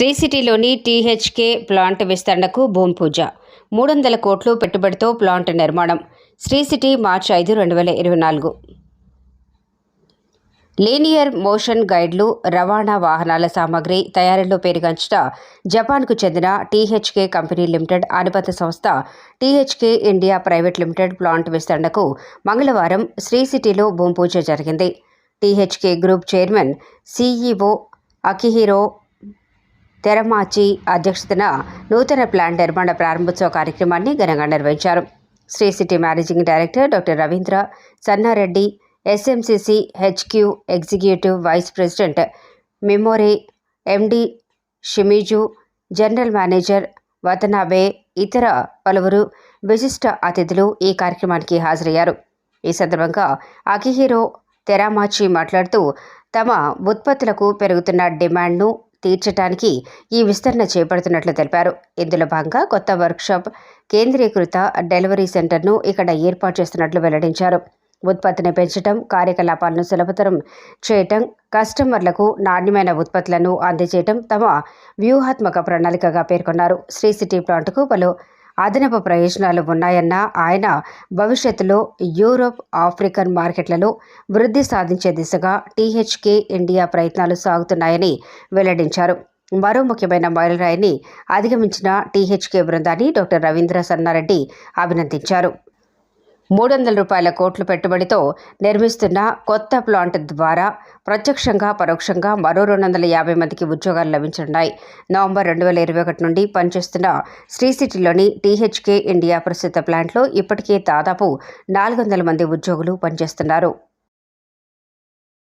శ్రీ సిటీలోని టీహెచ్కే ప్లాంట్ విస్తరణకు భూమి పూజ మూడు వందల కోట్లు పెట్టుబడితో ప్లాంట్ నిర్మాణం. శ్రీ సిటీ మార్చి ఐదు రెండు వేల ఇరవై నాలుగు లీనియర్ మోషన్ గైడ్లు రవాణా వాహనాల సామాగ్రి తయారీలో పేరుగాంచిన జపాన్కు చెందిన టీహెచ్కే కంపెనీ లిమిటెడ్ అనుబంధ సంస్థ THK India private limited plant విస్తరణకు మంగళవారం శ్రీ సిటీలో భూమి పూజ జరిగింది. THK group chairman CEO Akihiro Teramachi అధ్యక్షతన నూతన ప్లాంట్ నిర్మాణ ప్రారంభోత్సవ కార్యక్రమాన్ని ఘనంగా నిర్వహించారు. Sri city managing director doctor Ravindra Sannareddy SMCC HQ executive vice president memory MD Shimizu general manager Watanabe ఇతర పలువురు విశిష్ట అతిథులు ఈ కార్యక్రమానికి హాజరయ్యారు. ఈ సందర్భంగా అకిహీరో తెరామాచి మాట్లాడుతూ తమ ఉత్పత్తులకు పెరుగుతున్న డిమాండ్ను తీర్చడానికి ఈ విస్తరణ చేపడుతున్నట్లు తెలిపారు. ఇందులో భాగంగా కొత్త వర్క్షాప్ కేంద్రీకృత డెలివరీ సెంటర్ను ఇక్కడ ఏర్పాటు చేస్తున్నట్లు వెల్లడించారు. ఉత్పత్తిని పెంచడం కార్యకలాపాలను సులభతరం చేయటం కస్టమర్లకు నాణ్యమైన ఉత్పత్తులను అందజేయటం తమ వ్యూహాత్మక ప్రణాళికగా పేర్కొన్నారు. శ్రీ సిటీ ప్లాంట్కు పలు అదనపు ప్రయోజనాలు ఉన్నాయన్న ఆయన భవిష్యత్తులో యూరోప్ ఆఫ్రికన్ మార్కెట్లలో వృద్ధి సాధించే దిశగా టీహెచ్కే ఇండియా ప్రయత్నాలు సాగుతున్నాయని వెల్లడించారు. మరో ముఖ్యమైన మైలురాయిని అధిగమించిన టీహెచ్కే బృందాన్ని డాక్టర్ రవీంద్ర సన్నారెడ్డి అభినందించారు. మూడు వందల రూపాయల కోట్లు పెట్టుబడితో నిర్మిస్తున్న కొత్త ప్లాంట్ ద్వారా ప్రత్యక్షంగా పరోక్షంగా మరో రెండు వందల యాభై మందికి ఉద్యోగాలు లభించనున్నాయి. నవంబర్ రెండు వేల ఇరవై ఒకటి నుండి పనిచేస్తున్న శ్రీ సిటీలోని టీహెచ్కే ఇండియా ప్రస్తుత ప్లాంట్లో ఇప్పటికే దాదాపు నాలుగు వందల మంది ఉద్యోగులు పనిచేస్తున్నారు.